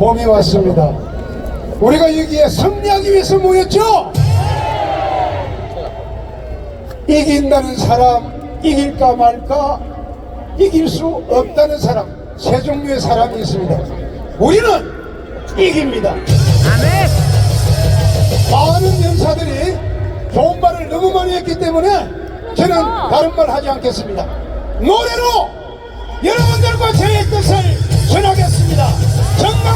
봄이 왔습니다. 우리가 여기에 승리하기 위해서 모였죠? 이긴다는 사람, 이길까 말까, 이길 수 없다는 사람, 세 종류의 사람이 있습니다. 우리는 이깁니다. 많은 연사들이 좋은 말을 너무 많이 했기 때문에 저는 다른 말 하지 않겠습니다. 노래로 여러분들과 저의 뜻을 전하겠습니다. 정강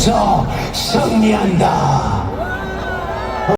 통해서 승리한다.